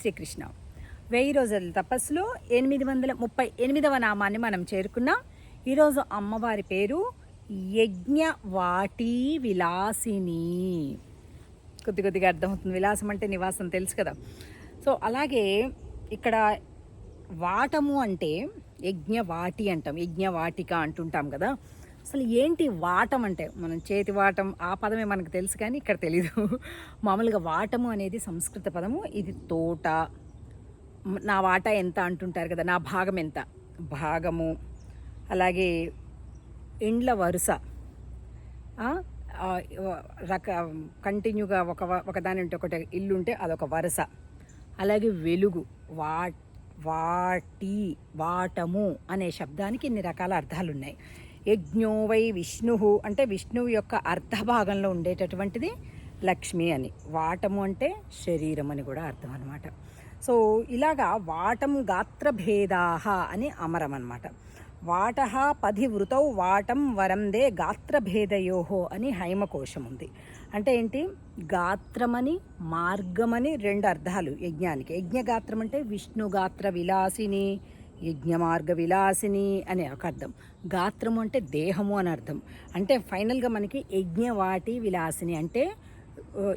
శ్రీకృష్ణ. వెయ్యి రోజుల తపస్సులో ఎనిమిది వందల ముప్పై ఎనిమిదవ నామాన్ని మనం చేరుకున్నాం. ఈరోజు అమ్మవారి పేరు యజ్ఞవాటి విలాసిని. కొద్ది కొద్దిగా అర్థమవుతుంది. విలాసం అంటే నివాసం తెలుసు కదా. సో అలాగే ఇక్కడ వాటము అంటే యజ్ఞవాటి అంటాం. యజ్ఞవాటిక అంటుంటాం కదా. అసలు ఏంటి వాటం అంటే? మనం చేతి వాటం ఆ పదమే మనకు తెలుసు కానీ ఇక్కడ తెలీదు. మామూలుగా వాటము అనేది సంస్కృత పదము. ఇది తోట. నా వాటా ఎంత అంటుంటారు కదా నా భాగం ఎంత? భాగము. అలాగే ఇండ్ల వరుస. రక కంటిన్యూగా ఒక ఒకదాని ఉంటే ఒకటి ఇల్లు ఉంటే అదొక వరుస. అలాగే వెలుగు. వా వాటి వాటము అనే శబ్దానికి ఇన్ని రకాల అర్థాలు ఉన్నాయి యజ్ఞో వై విష్ణు అంటే విష్ణువు యొక్క అర్ధ భాగంలో ఉండేటటువంటిది లక్ష్మి అని. వాటము అంటే శరీరం అని కూడా అర్థం అనమాట సో ఇలాగా వాటం గాత్రభేదాహ అని అమరం అనమాట వాట పది వృతౌ వాటం వరందే గాత్రభేదయోహో అని హైమకోశం ఉంది. అంటే ఏంటి? గాత్రమని మార్గమని రెండు అర్థాలు యజ్ఞానికి. యజ్ఞగాత్రం అంటే విష్ణు గాత్ర విలాసిని యజ్ఞ మార్గ విలాసిని అనే ఒక అర్థం. గాత్రము అంటే దేహము అని అర్థం. అంటే ఫైనల్గా మనకి యజ్ఞవాటి విలాసిని అంటే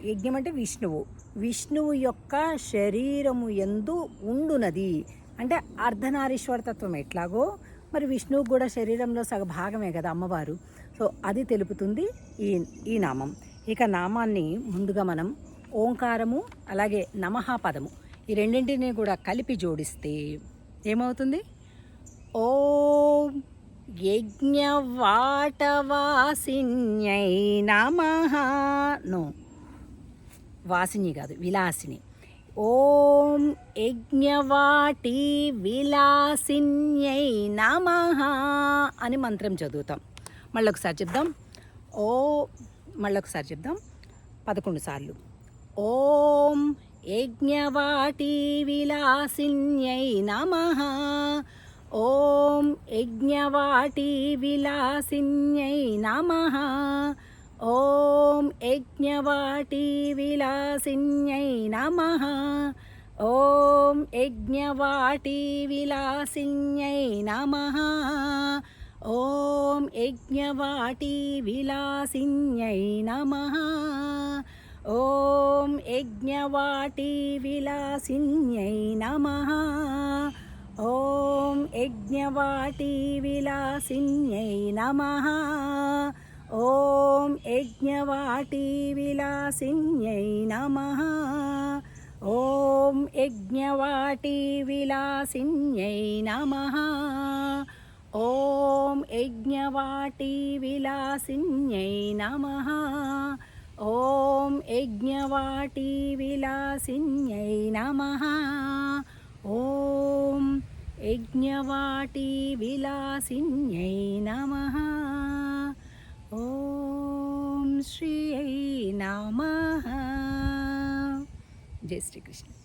యజ్ఞం అంటే విష్ణువు. విష్ణువు యొక్క శరీరము ఎందు ఉండునది. అంటే అర్ధనారీశ్వర తత్వం ఎట్లాగో మరి విష్ణువు కూడా శరీరంలో సగ భాగమే కదా అమ్మవారు. సో అది తెలుపుతుంది ఈ ఈ నామం. ఇక నామాన్ని ముందుగా మనం ఓంకారము అలాగే నమః పదము. ఈ రెండింటిని కూడా కలిపి జోడిస్తే ఏమవుతుంది? ఓం యజ్ఞవాటవాసిన్యై నమః. నో. వాసిని కాదు విలాసిని. ఓం యజ్ఞవాటి విలాసిన్యై నమః అని మంత్రం చదువుతాం. మళ్ళొకసారి చెప్దాం. ఓ మళ్ళొకసారి చెప్దాం. పదకొండు సార్లు. ఓం यज्ञवाटीविलासिन्यै नमः ॐ यज्ञवाटीविलासिन्यै नमः ॐ यज्ञवाटीविलासिन्यै नमः ॐ यज्ञवाटीविलासिन्यै नमः ॐ यज्ञवाटीविलासिन्यै नमः ॐ यज्ञवाटीविलासिन्यै नमः ॐ यज्ञवाटीविलासिन्यै नमः ॐ यज्ञवाटीविलासिन्यै नमः ॐ यज्ञवाटीविलासिन्यै नमः ॐ यज्ञवाटीविलासिन्यै नमः యజ్ఞవాటి విలాసిన్యై నమ. ఓం యజ్ఞవాటి విలాసిన్యై నమ. ఓం శ్రీయై నమ. జై శ్రీకృష్ణ.